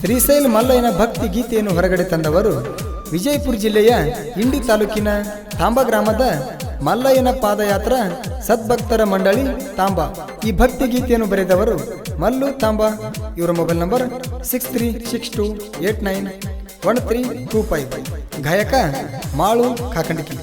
ಶ್ರೀಶೈಲ ಮಲ್ಲಯ್ಯನ ಭಕ್ತಿ ಗೀತೆಯನ್ನು ಹೊರಗಡೆ ತಂದವರು ವಿಜಯಪುರ ಜಿಲ್ಲೆಯ ಇಂಡಿ ತಾಲೂಕಿನ ತಾಂಬ ಗ್ರಾಮದ ಮಲ್ಲಯ್ಯನ ಪಾದಯಾತ್ರ ಸದ್ಭಕ್ತರ ಮಂಡಳಿ ತಾಂಬ. ಈ ಭಕ್ತಿ ಗೀತೆಯನ್ನು ಬರೆದವರು ಮಲ್ಲು ತಾಂಬ. ಇವರ mobile number six three six two eight nine one three two five ಗಾಯಕ ಮಾಳು ಕಾಕಂಡಿಕಿ.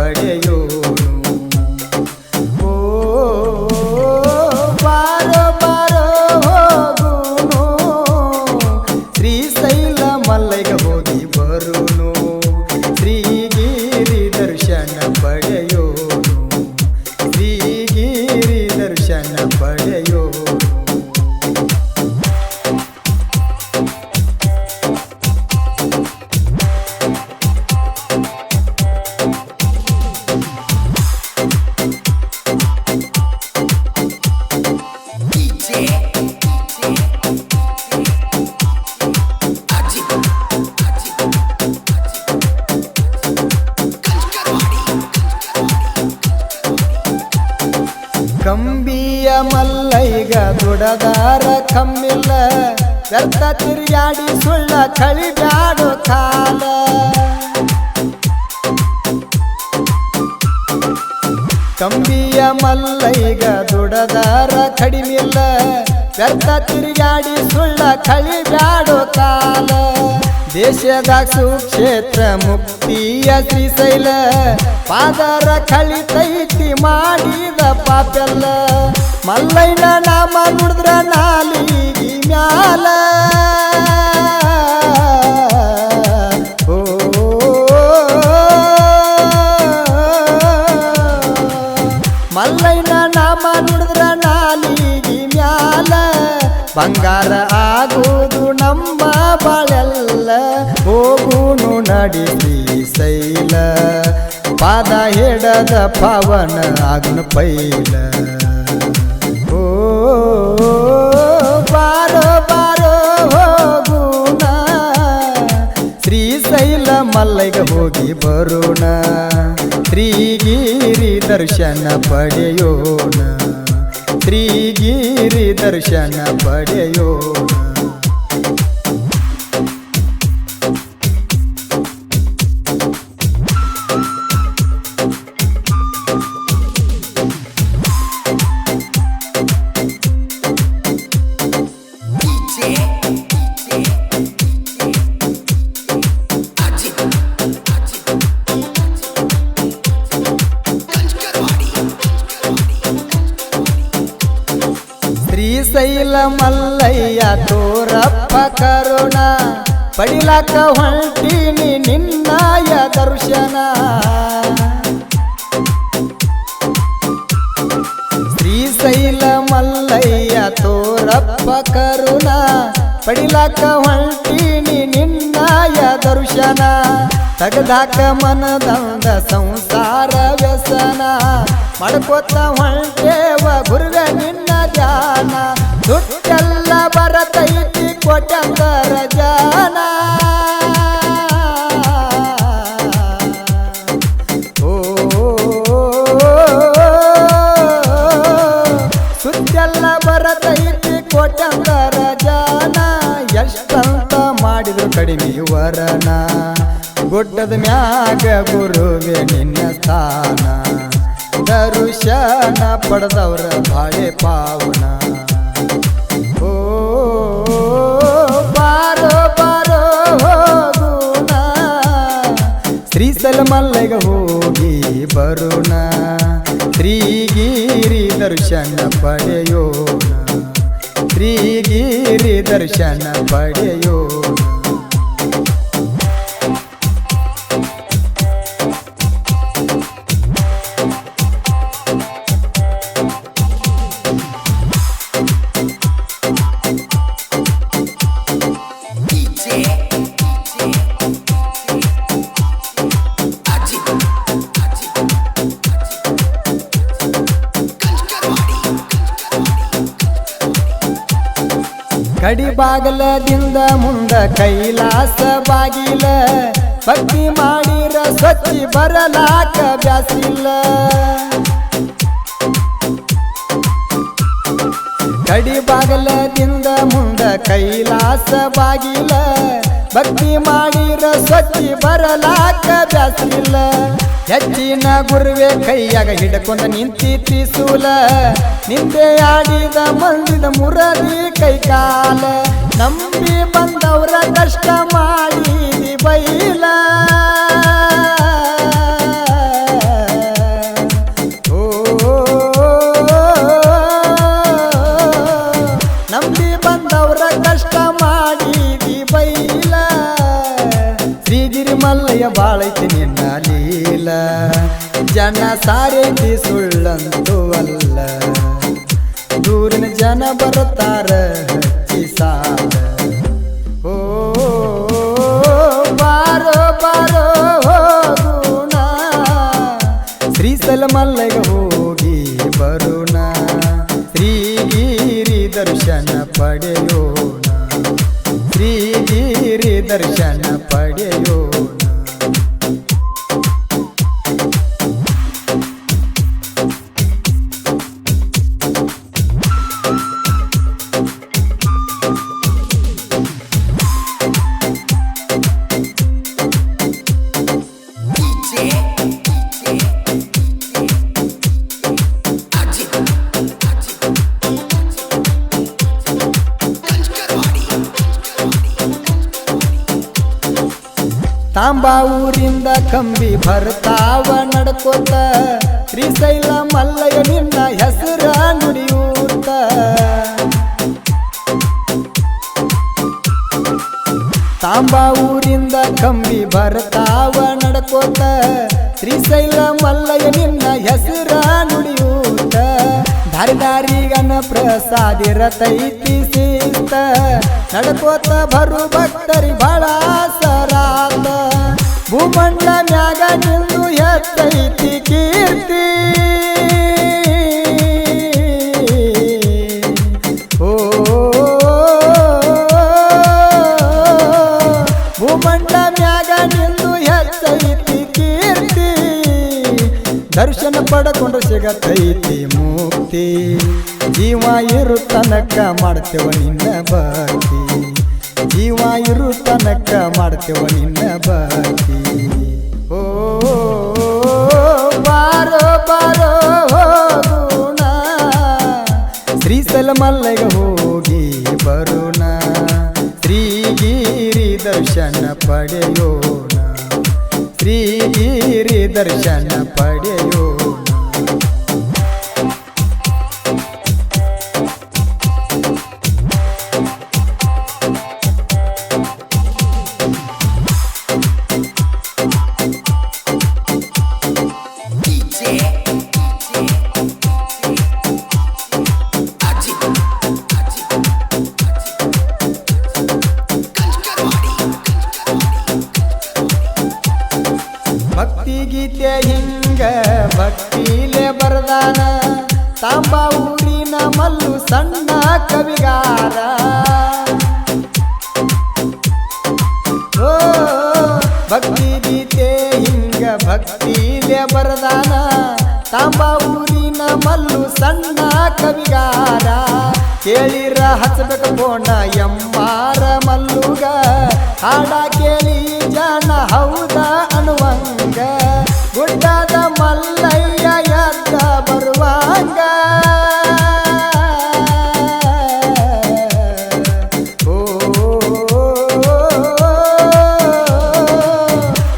ಪಡೆಯೋನು ಓ ಬಾರೋ ಬಾರೋ ಹೋಗುನು. ಶ್ರೀಶೈಲ ಮಲ್ಲಯ್ಯ ಹೋಗಿ ಬರುನು. ಶ್ರೀಗಿರಿ ದರ್ಶನ ಪಡೆಯೋನು ದರ್ಶನ ದುಡದಾರ ಕಮ್ಮಿಲ್ಲ ವ್ಯರ್ಥ ತಿರುಗಾಡಿ ಸುಳ್ಳ ಕಳಿಬ್ಯಾಡೋ ಕಾಲ ಕಂಬಿಯ ಮಲ್ಲೈಗ ದುಡದಾರ ಕಡಿಮಿಲ್ಲ ವ್ಯರ್ಥ ತಿರುಗಾಡಿ ಸುಳ್ಳ ಕಳಿಬ್ಯಾಡೋ ಕಾಲ ದೇಶದಾಗ ಸುಕ್ಷೇತ್ರ ಮುಕ್ತಿಯ ಶ್ರೀಶೈಲ. ಪಾದರ ಕಳಿತೈತಿ ಮಾಡಿದ ಪಾಪೆಲ್ಲ. ಮಲ್ಲಯ್ಯನ ನಾಮ ನುಡಿದ್ರ ನಾಲಿಗಿ ಮ್ಯಾಲ. ಮಲ್ಲಯ್ಯನ ನಾಮ ನುಡಿದ್ರ ನಾಲಿಗಿ ಮ್ಯಾಲ. ಬಂಗಾರ ಆಗುವುದು ನಮ್ಮ ಬಾಳೆಲ್ಲ ಹೋಗುನು ನಡಿಸಿ ಶೈಲ ಪಾದ ಹಿಡದ ಪವನ ಆಗ್ನ ಪೈಲ. ಓ, ಬಾರೋ ಬಾರೋ ಹೋಗುಣ ಶ್ರೀಶೈಲ ಮಲ್ಲಯ್ಯ ಹೋಗಿ ಬರೋಣ ಶ್ರೀಗಿರಿ ದರ್ಶನ ಪಡೆಯೋಣ ಶ್ರೀಗಿರಿ ದರ್ಶನ ಪಡೆಯೋಣ. ಶ್ರೀಶೈಲ ಮಲ್ಲಯ್ಯ, ತೋರಪ್ಪ ಕರುಣ. ಪಡಿಲಾಕ ಹೊಂಟೀನಿ ನಿನ್ನಾಯ ದರ್ಶನ. ಶ್ರೀಶೈಲ ಮಲ್ಲಯ್ಯ, ತೋರಪ್ಪ ಕರುಣ. ಪಡಿಲಾಕ ಹೊಂಟೀನಿ ನಿನ್ನಾಯ ದರ್ಶನ. ತಗದಾಕ ಮನದಂದ ಸಂಸಾರ ವ್ಯಸನ. ಮಾಡ್ಕೋತ ಹೊಂಟೇವ ಗುರುವೆ ನಿನ್ನ ಧ್ಯಾನ. ದುಡ್ಡೆಲ್ಲ ಬರತೈತಿ ಕೊಟ್ಟಂದರ ಜಾನ. ಓ ಸುದ್ದೆಲ್ಲ ಬರತೈತಿ ಕೊಟ್ಟಂದರ ಜಾನ. ಎಷ್ಟಂತ ಮಾಡಿದ್ರು ಕಡಿಮೆ ವರನ. ಗುಡ್ಡದ ಮ್ಯಾಗ ಗುರುವೆ ನಿನ್ನ ಸ್ಥಾನ. ದರುಶನ ಪಡೆದವ್ರ ಬಾಳೆ ಪಾವನ. ಶ್ರೀಶೈಲ ಮಲ್ಲೆಗ ಹೋಗಿ ಬರುಣ. ಶ್ರೀಗಿರಿ ದರ್ಶನ ಪಡೆಯೋಣ. ಶ್ರೀಗಿರಿ ದರ್ಶನ ಪಡೆಯೋಣ. ಕಡಿ ಬಾಗಲದಿಂದ ಮುಂದ ಕೈಲಾಸ ಬಾಗಿಲ ಭಕ್ತಿ ಮಾಡಿರ ಸ್ವಚ್ಛಿ ಬರಲಾಕ ಬ್ಯಾಸಿಲ್ಲ. ಕಡಿ ಬಾಗಲದಿಂದ ಮುಂದ ಕೈಲಾಸ ಬಾಗಿಲ ಭಕ್ತಿ ಮಾಡಿರ ಸ್ವಚ್ಛಿ ಬರಲಾಕ ಬ್ಯಾಸಿಲ್ಲ ಹೆಚ್ಚಿನ ಗುರುವೆ ಕೈಯಾಗ ಹಿಡ್ಕೊಂಡ ನಿಂತಿ ಸೂಲ ನಿಂದೆ ಆಡಿದ ಮಂದಿದ ಮುರದಿ ಕೈ ಕಾಲ ನಂಬಿ ಬಂದವರ ಕಷ್ಟ ಮಾಡಿ ಬೈಲ. ಬಾಳೈತಿ ನಿನ್ನ ಲೀಲ. ಜನ ಸಾರೇತಿ ಸುಳ್ಳಂತೂ ದೂರಿನ ಜನ ಬರುತ್ತಾರ ಹಚ್ಚಿ ಸಾಲ. ಹೋಗಿ ಬರುಣ. ಶ್ರೀಗಿರಿ ದರ್ಶನ ಪಡೆಯೋಣ. ಶ್ರೀಗಿರಿ ದರ್ಶನ ಪಡೆಯೋಣ. ತಾಂಬಾ ಊರಿಂದ ಕಂಬಿ ಬರ್ತಾವ ನಡ್ಕೋತ ಶ್ರೀಶೈಲ ಮಲ್ಲಯ್ಯ ನಿನ್ನ ಹೆಸರ ತಾಂಬಾ ಊರಿಂದ ಕಂಬಿ ಬರ್ತಾವ ನಡ್ಕೋತ. ಶ್ರೀಶೈಲ ಮಲ್ಲಯ್ಯ ನಿನ್ನ ಹೆಸರ ನುಡಿಯೂತ. ದಾರಿ ದಾರಿಗನ ಪ್ರಸಾದಿರತೈತಿ ಸೀತ ನಡ್ಕೋತ ಬರು ಭಕ್ತರಿ ಬಹಳ ಸರಾತ. ಭೂಮಂಡ ಮ್ಯಾಗ ನಿಂದು ಎತ್ತೈತಿ ಕೀರ್ತಿ. ದರ್ಶನ ಪಡ್ಕೊಂಡ್ರೆ ಸಿಗತೈತಿ ಮುಕ್ತಿ. ಜೀವ ಇರು ತನಕ ಮಾಡ್ತೇವ ನಿನ್ನ ಭಕ್ತಿ. ಜೀವ ಇರು ತನಕ ಮಾಡ್ತೇವ ನಿನ್ನ ಭಕ್ತಿ. ಓ, ಬಾರೋ ಬಾರೋ ಹೋಗುಣ ಮಲ್ಲಗ ಹೋಗಿ ಬರುಣ. ಶ್ರೀಗಿರಿ ದರ್ಶನ ಪಡೆಯೋಣ. ಶ್ರೀಗಿರಿ ದರ್ಶನ ಪಡೆಯೋಣ ಭಕ್ತಿ ಗೀತೆ ಹಿಂಗ ಭಕ್ತಿಲೆ ಬರದಾನ. ತಾಂಬ ಊರಿನ ಮಲ್ಲು ಸಣ್ಣ ಕವಿಗಾರ. ಓ, ಭಕ್ತಿ ಗೀತೆ ಹಿಂಗ ಭಕ್ತಿಲೆ ಬರದಾನ. ತಾಂಬಾ ಊರಿನ ಮಲ್ಲು ಸಣ್ಣ ಕವಿಗಾರ. ಕೇಳಿರ ಹಚ್ಚಬೇಕು ಕೋಣ ಎಂಬಾರ ಮಲ್ಲುಗ. ಹಾಡ ಕೇಳಿ ಜನ ಹೌದ ಅನ್ನುವಂಗ. ಗುಡ್ಡದ ಮಲ್ಲಯ್ಯ ಎತ್ತ ಬರುವಂಗ.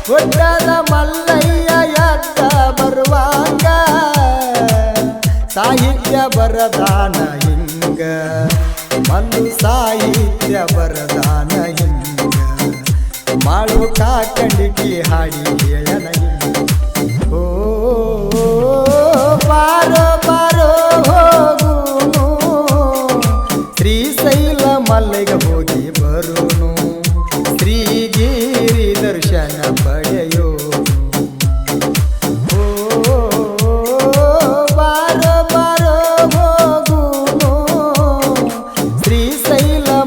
ಗುಡ್ಡದ ಮಲ್ಲಯ್ಯ ಎತ್ತ ಬರುವಂಗ. ಸಾಹಿತ್ಯ ಬರದಾನ ಮಲ್ಲು ಸಾಹಿತ್ಯ ಬರದಾನ ಹಿಂಗ. ಮಾಡು ಕಾಕಂಡಿಕೆ ಹಾಡಿ ಹೇಳನ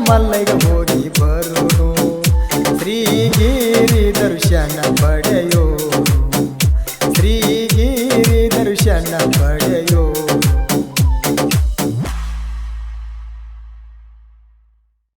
ಬಾರೋ